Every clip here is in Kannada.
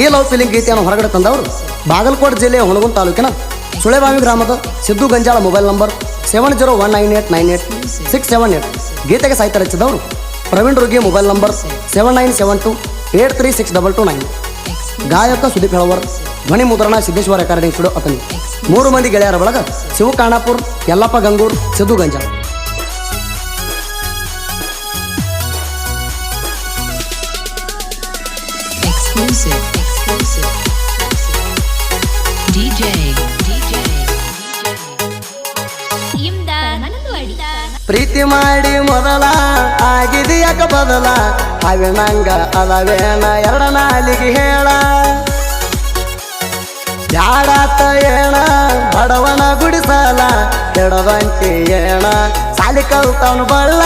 ಈ ಲವ್ ಫಿಲಿಂಗ್ ಗೀತೆಯನ್ನು ಹೊರಗಡೆ ತಂದವರು ಬಾಗಲಕೋಟೆ ಜಿಲ್ಲೆಯ ಹುಣಗುನ್ ತಾಲೂಕಿನ ಸುಳೆಬಾವಿ ಗ್ರಾಮದ Siddu Ganjal mobile number seven zero one nine eight nine eight six seven eight. ಗೀತೆಗೆ ಸಾಹಿತ್ಯ ರಚಿಸಿದವರು Praveen Rugi mobile number seven nine seven two eight three six double two nine. ಗಾಯಕ ಸುದೀಪ್ ಹೇಳವರ್, ಧ್ವನಿ ಮುದ್ರಣ ಸಿದ್ದೇಶ್ವರ ಅಕಾಡೆಮಿ ಸ್ಟುಡಿಯೋ ಅತನಿ. ಮೂರು ಮಂದಿ ಗೆಳೆಯರ ಬಳಗ Shiva ಕಾಣಾಪುರ್ Yallappa ಗಂಗೂರ್, Siddu ಗಂಜಾಳ. Exclusive. Exclusive. DJ. DJ. ಇಂದ ನನ್ನದು ಅಡಿದ ಪ್ರೀತಿ ಮಾಡಿ ಮೊದಲ ಆಗಿದೆಯಾಕ ಬದಲ ಅವಿನಂಗ ಅಲವೇನ ಎರಡ ನಾಲಿಗೆ ಹೇಳ ಯಾಡಾತ ಏಣ ಬಡವನ ಗುಡಿಸಲ ಕೆಡದಂತೆ ಏಣ ಸಾಲಿ ಕಲ್ತವನು ಬಳ್ಳ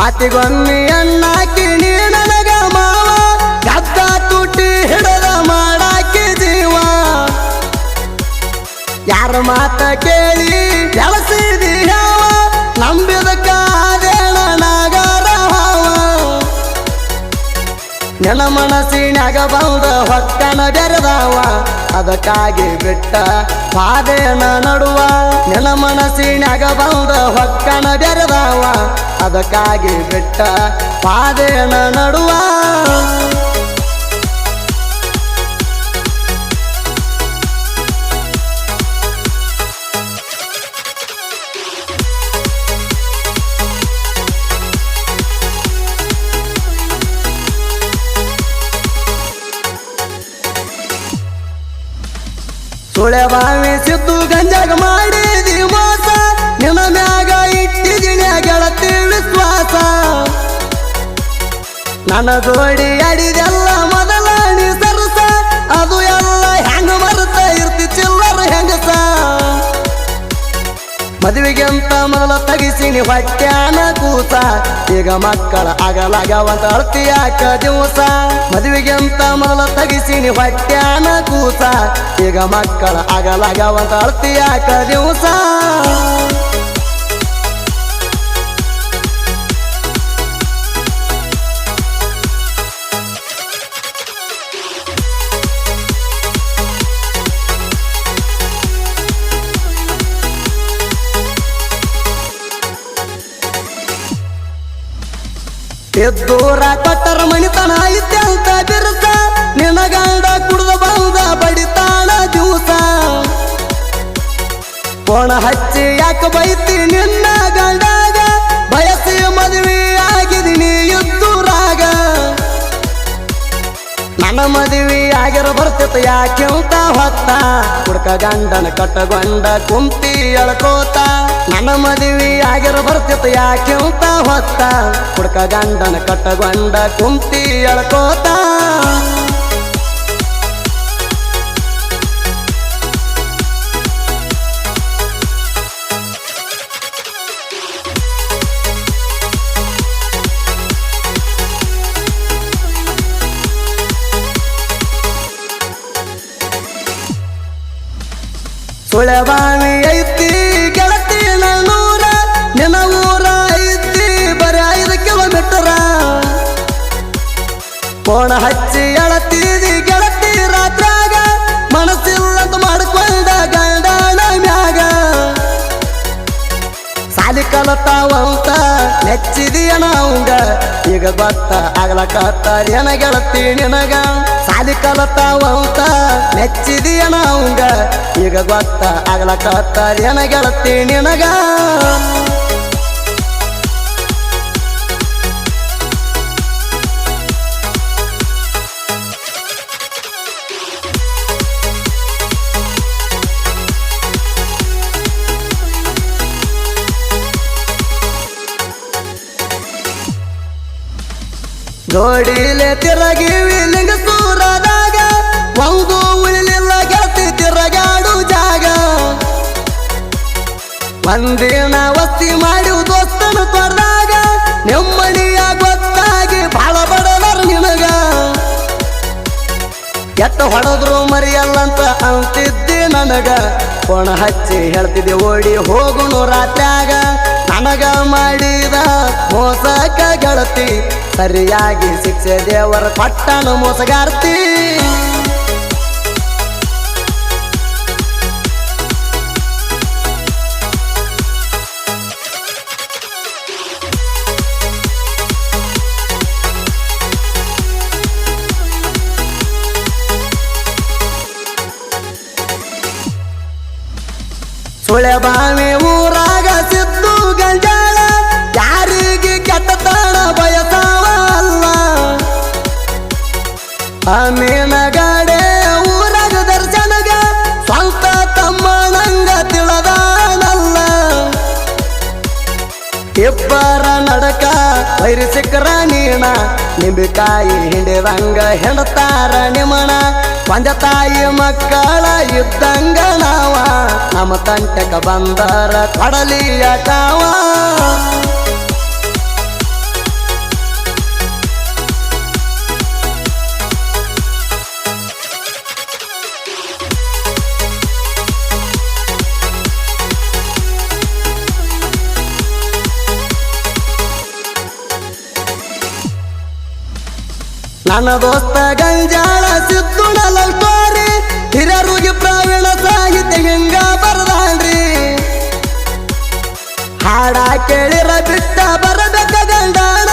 ಮಾತಿಗೊಮ್ಮೆ ಅಣ್ಣಾಕಿ ನೀ ನೆನ ಮನಸ್ಸಿನಾಗ ಬಂದ ಹೊಕ್ಕನ ಬೆರೆದವ. ಅದಕ್ಕಾಗಿ ಬಿಟ್ಟ ಪಾದೇನ ನಡುವ. ನೆನ ಮನಸ್ಸಿನಾಗ ಬಂದ ಹೊಕ್ಕನ ಬೆರೆದವ. ಅದಕ್ಕಾಗಿ ಬಿಟ್ಟ ಪಾದೇನ ನಡುವ. ಸುಳೆ ಬಾವಿ ಸಿದ್ದು ಗಂಜಾಗ ಮಾಡಿದಿ ಮೋಸ. ನಿನ್ನ ಮ್ಯಾಗ ಇಟ್ಟಿದಿನ ಗೆಳತಿ ವಿಶ್ವಾಸ. ನನ್ನ ಜೋಡಿ ಅಡಿದೆಲ್ಲ ಮೊದಲ ಮದುವೆಗೆಂತ ಮೊದಲ ತಗಿಸಿನಿ ಹೊಟ್ಟ್ಯಾನ ಕೂಸ ಈಗ ಮಕ್ಕಳ ಆಗಲಾಗವಂತ ಅಳ್ತಿಯಾಕ ದಿವಸ? ಮದುವೆಗೆ ಅಂತ ಮೊದಲ ತಗಿಸಿನಿ ಹೊಟ್ಟ್ಯಾನ ಕೂಸ ಈಗ ಮಕ್ಕಳ ಆಗಲಾಗವಂತ ಅಳ್ತಿಯಾಕ ದಿವಸ? ಎದ್ದೂರ ಕೊಟ್ಟರ ಮಣಿತನ ಐತೆ ಅಂತ ಬಿರುಸ ನಿನಗಂಡ ಗಂಡ ಕುಡ್ದು ಬಂದ ಬಡಿತಾಳ ದಿವಸ. ಕೋಣ ಹಚ್ಚಿ ಯಾಕೆ ಬೈತಿ ನಿನ್ನ ಮದುವೆ ಆಗಿರ ಬರ್ತಿತ್ತು ಯಾಕೆ ಅಂತ ಹೊತ್ತ? ಕುಡ್ಕ ಗಂಡನ ಕಟ್ಟಗೊಂಡ ಕುಂತಿ ಎಳ್ಕೋತ. ನನ್ನ ಮದುವೆ ಆಗಿರ ಬರ್ತಿತ್ತು ಯಾಕೆ ಅಂತ ಹೊತ್ತ? ಕುಡ್ಕ ಗಂಡನ ಕಟ್ಟಗೊಂಡ ಕುಂತಿ ಎಳ್ಕೋತ. ಸುಳೆಬಾವಿ ಐತಿ ಗೆಳತಿ ನೂರ ನಿನ್ನ ಊರ ಐತಿ, ಬರೀ ಐದು ಕಿಲೋಮೀಟರ. ಕೋಣ ಹಚ್ಚಿ ಎಳತೀದಿ ಗೆಳತಿ ರಾತ್ರಾಗ ಮನಸ್ಸಿಲ್ಲಂತ ಮಾಡ್ಕೊಂಡ ಗಂಡನ ಮ್ಯಾಗ. ಸಾಲಿ ಕಲತಾವಂತ ನೆಚ್ಚಿದೀಯ ನಾವಂಗ ಈಗ ಗೊತ್ತ ಆಗ್ಲಕತ್ತ ಏನ ಗೆಳತಿ ನಿನಗ. ಸಾಲಿ ಕಲತಾವಂತ ನೆಚ್ಚಿದೀಯ ನಾವಂಗ ಈಗ ಗೊತ್ತ ಆಗ್ಲಕತ್ತ ಏನ ಗೆಳತಿ ನಿನಗ. ನೋಡಿಲೆ ತಿರಗಿ ಲಿಂಗ ಸೂರದಾಗ ಒಂದು ಉಳಿಲಿಲ್ಲ ಗೆಳತಿ ತಿರಗಾಡು ಜಾಗ. ಒಂದಿನ ವಸ್ತಿ ಮಾಡಿ ದೋಸ್ತನ ತೊಡಾಗ ನೆಮ್ಮದಿಯ ಗೊತ್ತಾಗಿ ಬಾಳ ಬಡದರ್ ನಿನಗ. ಎತ್ತ ಹೊಡೆದ್ರು ಮರಿಯಲ್ಲಂತ ಅಂತಿದ್ದೆ ನನಗ, ಕೊಣ ಹಚ್ಚಿ ಹೇಳ್ತಿದ್ದೆ ಓಡಿ ಹೋಗುನು ರಾತ್ಯಾಗ ನನಗ ಮಾಡಿದ ಮೋಸಕ ಗೆಳತಿ ಸರಿಯಾಗಿ ಶಿಕ್ಷೆ ದೇವರ ಪಟ್ಟಣ ಮೋಸಗಾರ್ತಿ. ಸುಳೆ ಬಾವಿ ಅಮೀನಗಾಡೆ ಊರಾಗ ದರ್ಶನಗ ಸ್ವಂತ ತಮ್ಮನಂಗ ತಿಳದಾನಲ್ಲ ಇಬ್ಬರ ನಡಕ ವೈರಿ ಸಿಕ್ಕರ ನೀಣ, ನಿಂಬಿಕಾಯಿ ಹಿಂಡಿದಂಗ ಹೆಣತಾರ ನಿಮಣ. ಪಂಜ ತಾಯಿ ಮಕ್ಕಳ ಇದ್ದಂಗ ನಾವ, ನಮ್ಮ ತಂಟಕ ಬಂದರ ಕಡಲಿಯ ಕಾವ ನನ್ನ ದೋಸ್ತ ಗಂಜಾಳ ಸಿದ್ದುಣ ಲವ್ ಸ್ಟೋರಿ ಹಿರಿಯರಿಗೆ ಪ್ರಾವೀಣ ಸಾಹಿತ್ಯ ಹಿಂಗ ಬರದಾಳ್ರಿ? ಹಾಡ ಕೇಳಿರ ಬಿಟ್ಟ ಬರಬೇಕ ಗಂಡಾಣ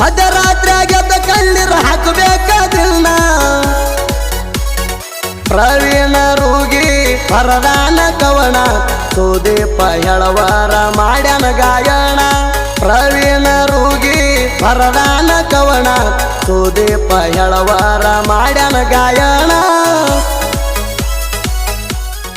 ಮಧ್ಯರಾತ್ರಿ ಗೆದ್ದ ಕಣ್ಣೀರು ಹಾಕಬೇಕದಿಲ್ಲ ಪ್ರವೀಣ ರೂಗಿ ಪರದಾನ ಕವಣ ಸುದೀಪ ಹೇಳವಾರ ಮಾಡ್ಯಾನ ಗಾಯಣ ಪ್ರವೀಣ ರೂಗಿ ಪರದಾನ ಕವಣ ಸೋದೆ ಪಯಳವಾರ ಮಾಡ್ಯಾನ ಗಾಯಣ